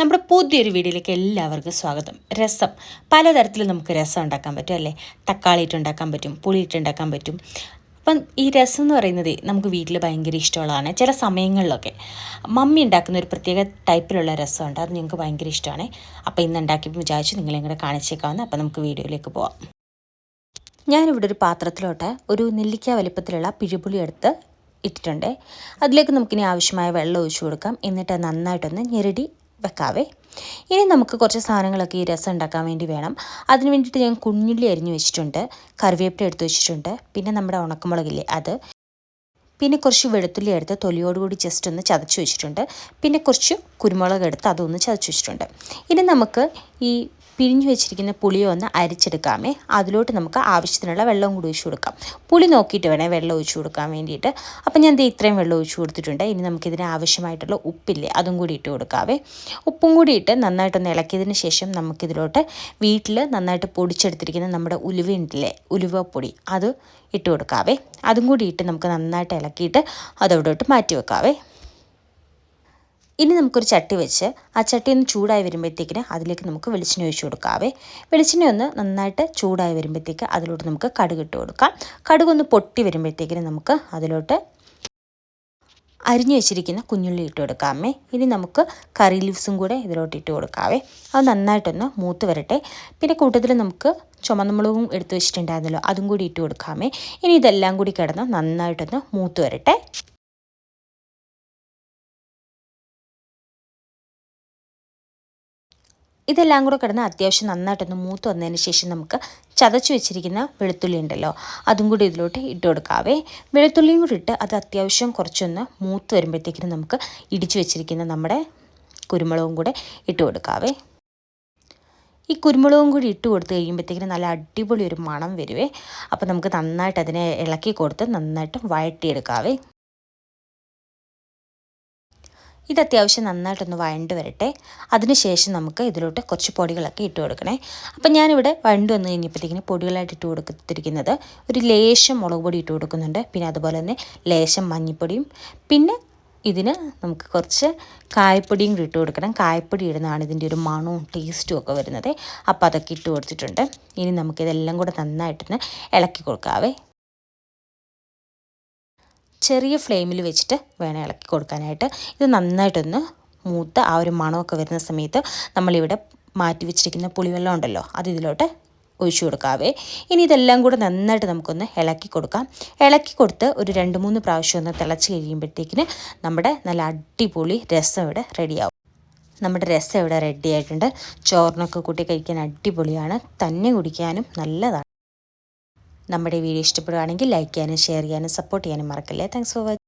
നമ്മുടെ പുതിയൊരു വീഡിയോയിലേക്ക് എല്ലാവർക്കും സ്വാഗതം. രസം. പലതരത്തിൽ നമുക്ക് രസം ഉണ്ടാക്കാൻ പറ്റും അല്ലേ? തക്കാളി ഇട്ടുണ്ടാക്കാൻ പറ്റും പുളി ഇട്ടുണ്ടാക്കാൻ പറ്റും. അപ്പം ഈ രസം എന്ന് പറയുന്നത് നമുക്ക് വീട്ടിൽ ഭയങ്കര ഇഷ്ടമുള്ളതാണ് ചില സമയങ്ങളിലൊക്കെ. മമ്മി ഉണ്ടാക്കുന്ന ഒരു പ്രത്യേക ടൈപ്പിലുള്ള രസമുണ്ട് അത് ഞങ്ങൾക്ക് ഭയങ്കര ഇഷ്ടമാണ്. അപ്പോൾ ഇന്ന് ഉണ്ടാക്കിയപ്പോൾ വിചാരിച്ചു നിങ്ങളെ കൂടെ കാണിച്ചേക്കാവുന്ന അപ്പോൾ നമുക്ക് വീഡിയോയിലേക്ക് പോവാം. ഞാനിവിടെ ഒരു പാത്രത്തിലോട്ട് ഒരു നെല്ലിക്ക വലിപ്പത്തിലുള്ള പിഴിപുളി എടുത്ത് ഇട്ടിട്ടുണ്ട്. അതിലേക്ക് നമുക്കിനി ആവശ്യമായ വെള്ളം ഒഴിച്ചു കൊടുക്കാം. എന്നിട്ട് നന്നായിട്ടൊന്ന് ഞെരടി വെക്കാവേ. ഇനി നമുക്ക് കുറച്ച് സാധനങ്ങളൊക്കെ ഈ രസം ഉണ്ടാക്കാൻ വേണ്ടി വേണം. അതിന് വേണ്ടിയിട്ട് ഞാൻ കുഞ്ഞുള്ളി അരിഞ്ഞു വെച്ചിട്ടുണ്ട്. കറിവേപ്പില എടുത്ത് വെച്ചിട്ടുണ്ട്. പിന്നെ നമ്മുടെ ഉണക്കമുളകില്ലേ അത്. പിന്നെ കുറച്ച് വെളുത്തുള്ളി എടുത്ത് തൊലിയോടുകൂടി ജസ്റ്റ് ഒന്ന് ചതച്ച് വെച്ചിട്ടുണ്ട്. പിന്നെ കുറച്ച് കുരുമുളക് എടുത്ത് അതൊന്ന് ചതച്ച് വെച്ചിട്ടുണ്ട്. ഇനി നമുക്ക് ഈ പിരിഞ്ഞു വെച്ചിരിക്കുന്ന പുളിയെ ഒന്ന് അരിച്ചെടുക്കാമേ. അതിലോട്ട് നമുക്ക് ആവശ്യത്തിനുള്ള വെള്ളം കൂടി ഒഴിച്ചു കൊടുക്കാം. പുളി നോക്കിയിട്ട് വേണേ വെള്ളം ഒഴിച്ചു കൊടുക്കാൻ വേണ്ടിയിട്ട്. അപ്പം ഞാൻ ദേ ഇത്രയും വെള്ളം ഒഴിച്ചു കൊടുത്തിട്ടുണ്ട്. ഇനി നമുക്കിതിന് ആവശ്യമായിട്ടുള്ള ഉപ്പില്ലേ അതും കൂടി ഇട്ട് കൊടുക്കാവേ. ഉപ്പും കൂടി ഇട്ട് നന്നായിട്ടൊന്ന് ഇളക്കിയതിന് ശേഷം നമുക്കിതിലോട്ട് വീട്ടിൽ നന്നായിട്ട് പൊടിച്ചെടുത്തിരിക്കുന്ന നമ്മുടെ ഉലുവയുണ്ടല്ലേ ഉലുവപ്പൊടി അത് ഇട്ട് കൊടുക്കാവേ. അതും കൂടി ഇട്ട് നമുക്ക് നന്നായിട്ട് ഇളക്കിയിട്ട് അതവിടോട്ട് മാറ്റി വെക്കാവേ. ഇനി നമുക്കൊരു ചട്ടി വെച്ച് ആ ചട്ടി ഒന്ന് ചൂടായി വരുമ്പോഴത്തേക്കിന് അതിലേക്ക് നമുക്ക് വെളിച്ചെണ്ണ ഒഴിച്ചു കൊടുക്കാവേ. വെളിച്ചെണ്ണ ഒന്ന് നന്നായിട്ട് ചൂടായി വരുമ്പോഴത്തേക്ക് അതിലോട്ട് നമുക്ക് കടുക് ഇട്ട് കൊടുക്കാം. കടുക് ഒന്ന് പൊട്ടി വരുമ്പോഴത്തേക്കിന് നമുക്ക് അതിലോട്ട് അരിഞ്ഞു വെച്ചിരിക്കുന്ന കുഞ്ഞുള്ളി ഇട്ട് കൊടുക്കാമേ. ഇനി നമുക്ക് കറി ലീവ്സും കൂടെ ഇതിലോട്ട് ഇട്ട് കൊടുക്കാവേ. അത് നന്നായിട്ടൊന്ന് മൂത്ത് വരട്ടെ. പിന്നെ കൂട്ടത്തിൽ നമുക്ക് ചുമന്നമുളകും എടുത്ത് വെച്ചിട്ടുണ്ടായിരുന്നല്ലോ അതും കൂടി ഇട്ട് കൊടുക്കാമേ. ഇനി ഇതെല്ലാം കൂടി കിടന്ന് നന്നായിട്ടൊന്ന് മൂത്ത് വരട്ടെ. ഇതെല്ലാം കൂടെ കിടന്ന് അത്യാവശ്യം നന്നായിട്ടൊന്ന് മൂത്ത് വന്നതിന് ശേഷം നമുക്ക് ചതച്ച് വെച്ചിരിക്കുന്ന വെളുത്തുള്ളി ഉണ്ടല്ലോ അതും കൂടി ഇതിലോട്ട് ഇട്ട് കൊടുക്കാവേ. വെളുത്തുള്ളിയും കൂടി ഇട്ട് അത് അത്യാവശ്യം കുറച്ചൊന്ന് മൂത്ത് വരുമ്പോഴത്തേക്കിനും നമുക്ക് ഇടിച്ചു വെച്ചിരിക്കുന്ന നമ്മുടെ കുരുമുളകും കൂടെ ഇട്ട് കൊടുക്കാവേ. ഈ കുരുമുളകും കൂടി ഇട്ട് കൊടുത്ത് കഴിയുമ്പോഴത്തേക്കിനും നല്ല അടിപൊളി ഒരു മണം വരുവേ. അപ്പോൾ നമുക്ക് നന്നായിട്ട് അതിനെ ഇളക്കി കൊടുത്ത് നന്നായിട്ട് വഴട്ടിയെടുക്കാവേ ഇത് അത്യാവശ്യം നന്നായിട്ടൊന്ന് വഴണ്ട് വരട്ടെ. അതിനുശേഷം നമുക്ക് ഇതിലോട്ട് കുറച്ച് പൊടികളൊക്കെ ഇട്ട് കൊടുക്കണേ. അപ്പം ഞാനിവിടെ വഴണ്ട് വന്ന് കഴിഞ്ഞപ്പോഴത്തേക്കിന് പൊടികളായിട്ട് ഇട്ട് കൊടുത്തിരിക്കുന്നത് ഒരു ലേശം മുളക് പൊടി ഇട്ട് കൊടുക്കുന്നുണ്ട്. പിന്നെ അതുപോലെ തന്നെ ലേശം മഞ്ഞൾപ്പൊടിയും പിന്നെ ഇതിന് നമുക്ക് കുറച്ച് കായപ്പൊടിയും കൂടി ഇട്ട് കൊടുക്കണം. കായപ്പൊടി ഇടുന്നതാണ് ഇതിന്റെ ഒരു മണവും ടേസ്റ്റും ഒക്കെ വരുന്നത്. അപ്പോൾ അതൊക്കെ ഇട്ട് കൊടുത്തിട്ടുണ്ട്. ഇനി നമുക്കിതെല്ലാം കൂടെ നന്നായിട്ടൊന്ന് ഇളക്കി കൊടുക്കാവേ. ചെറിയ ഫ്ലെയിമിൽ വെച്ചിട്ട് വേണം ഇളക്കി കൊടുക്കാനായിട്ട്. ഇത് നന്നായിട്ടൊന്ന് മൂത്ത് ആ ഒരു മണമൊക്കെ വരുന്ന സമയത്ത് നമ്മളിവിടെ മാറ്റി വെച്ചിരിക്കുന്ന പുളിവെള്ളം ഉണ്ടല്ലോ അത് ഇതിലോട്ട് ഒഴിച്ചു കൊടുക്കാവേ. ഇനി ഇതെല്ലാം കൂടെ നന്നായിട്ട് നമുക്കൊന്ന് ഇളക്കി കൊടുക്കാം. ഇളക്കി കൊടുത്ത് ഒരു രണ്ട് മൂന്ന് പ്രാവശ്യം ഒന്ന് തിളച്ച് കഴിയുമ്പോഴത്തേക്കിന് നമ്മുടെ നല്ല അടിപൊളി രസം ഇവിടെ റെഡിയാവും. നമ്മുടെ രസം ഇവിടെ റെഡി ആയിട്ടുണ്ട്. ചോറിനൊക്കെ കൂട്ടി കഴിക്കാൻ അടിപൊളിയാണ്. തന്നെ കുടിക്കാനും നല്ലതാണ്. നമ്മുടെ വീഡിയോ ഇഷ്ടപ്പെടുകയാണെങ്കിൽ ലൈക്ക് ചെയ്യാനും ഷെയർ ചെയ്യാനും സപ്പോർട്ട് ചെയ്യാനും മറക്കല്ലേ. Thanks for watching